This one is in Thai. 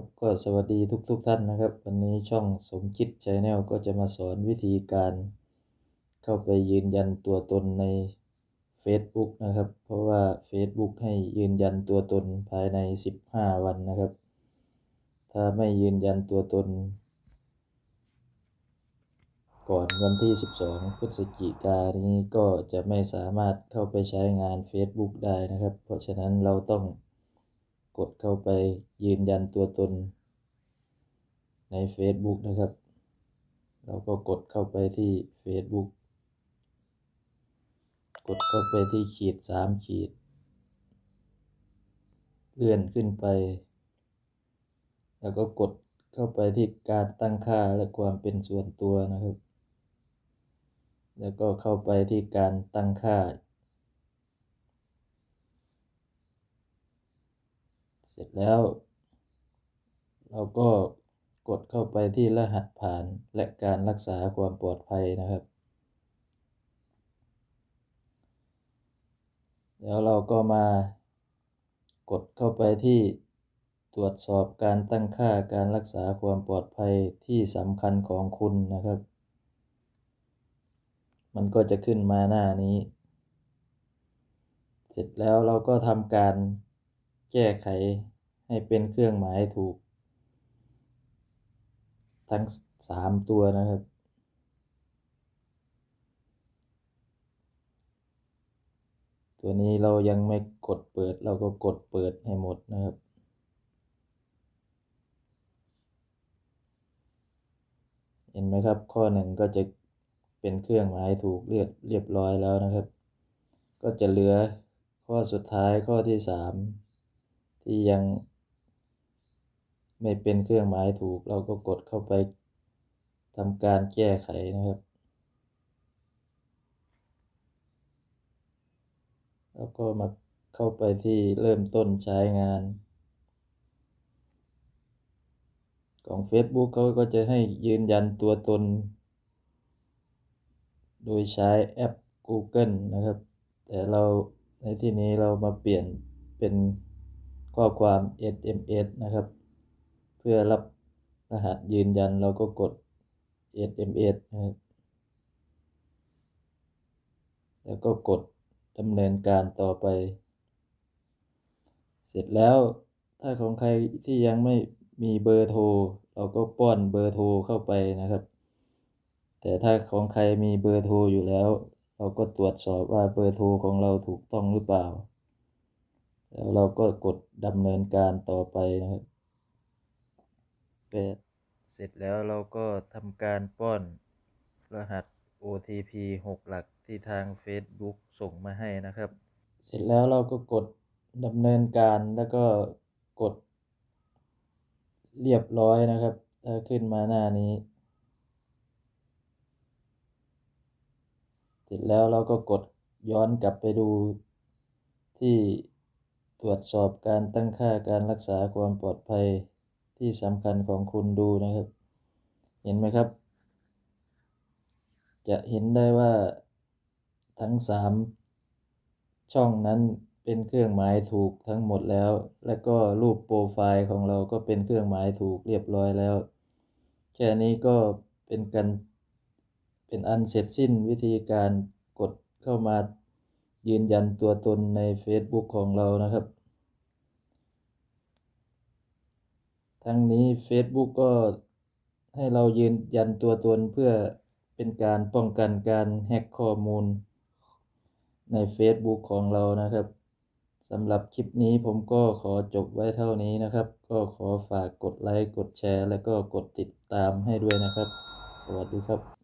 ครับก็สวัสดีทุกๆทท่านนะครับ วันนี้ช่องสมคิดชาแนลก็จะมาสอนวิธีการเข้าไปยืนยันตัวตนใน Facebook นะครับ เพราะว่า Facebook ให้ยืนยันตัวตนภายใน 15 วันนะครับ ถ้าไม่ยืนยันตัวตน ก่อนวันที่ 12 พฤศจิกายนนี้ก็จะไม่สามารถเข้าไปใช้งาน Facebook ได้นะครับ เพราะฉะนั้นเราต้อง กดเข้าไปยืนยันตัวตนใน Facebook นะครับ เราก็กดเข้าไปที่ Facebook กดเข้าไปที่ขีดสามขีด เลื่อนขึ้นไป แล้วก็กดเข้าไปที่การตั้งค่าและความเป็นส่วนตัวนะครับ แล้วก็เข้าไปที่การตั้งค่าเส ร็จแล้ว เราก็กดเข้าไปที่รหัสผ่านและการรักษาความปลอดภัยนะครับ แล้วเราก็มากดเข้าไปที่ตรวจสอบการตั้งค่าการรักษาความปลอดภัยที่สำคัญของคุณนะครับ มันก็จะขึ้นมาหน้านี้ เสร็จแล้วเราก็ทำการแก้ไข ให้เป็นเครื่องหมายถูก ทั้งสามตัวนะครับ ตัวนี้เรายังไม่กดเปิดเราก็กดเปิดให้หมดนะครับเห็นไหมครับข้อหนึ่งก็จะเป็นเครื่องหมายถูกเรียบเรียบร้อยแล้วนะครับ ก็จะเหลือข้อสุดท้ายข้อที่สามที่ยัง ไม่เป็นเครื่องหมายถูก เราก็กดเข้าไปทำการแก้ไขนะครับแล้วก็มาเข้าไปที่เริ่มต้นใช้งาน ของ Facebook เขาก็จะให้ยืนยันตัวตน โดยใช้แอป Google นะครับ แต่เราในที่นี้เรามาเปลี่ยนเป็นข้อความ SMS นะครับ พื่อรับรหัสยืนยันเราก็กด SMS นะครับแล้วก็กดดำเนินการต่อไป เสร็จแล้วถ้าของใครที่ยังไม่มีเบอร์โทร เราก็ป้อนเบอร์โทรเข้าไปนะครับ แต่ถ้าของใครมีเบอร์โทรอยู่แล้ว เราก็ตรวจสอบว่าเบอร์โทรของเราถูกต้องหรือเปล่า แล้วเราก็กดดำเนินการต่อไปนะครับ เสร็จแล้วเราก็ทำการป้อนรหัส OTP 6 หลักที่ทาง Facebook ส่งมาให้นะครับ เสร็จแล้วเราก็กดดำเนินการแล้วก็กด เรียบร้อยนะครับถ้าขึ้นมาหน้านี้ เสร็จแล้วเราก็กดย้อนกลับไปดูที่ตรวจสอบการตั้งค่าการรักษาความปลอดภัย ที่สำคัญของคุณดูนะครับ เห็นไหมครับ จะเห็นได้ว่าทั้งสามช่องนั้นเป็นเครื่องหมายถูกทั้งหมดแล้ว และก็รูปโปรไฟล์ของเราก็เป็นเครื่องหมายถูกเรียบร้อยแล้ว แค่นี้ก็เป็นกันเป็นอันเสร็จสิ้นวิธีการกดเข้ามายืนยันตัวตนใน Facebook ของเรานะครับ ทั้งนี้ Facebook ก็ให้เรายืนยันตัวตนเพื่อเป็นการป้องกันการแฮกข้อมูลใน Facebook ของเรานะครับสำหรับคลิปนี้ผมก็ขอจบไว้เท่านี้นะครับ ก็ขอฝากกดไลค์ กดแชร์ และก็กดติดตามให้ด้วยนะครับ สวัสดีครับ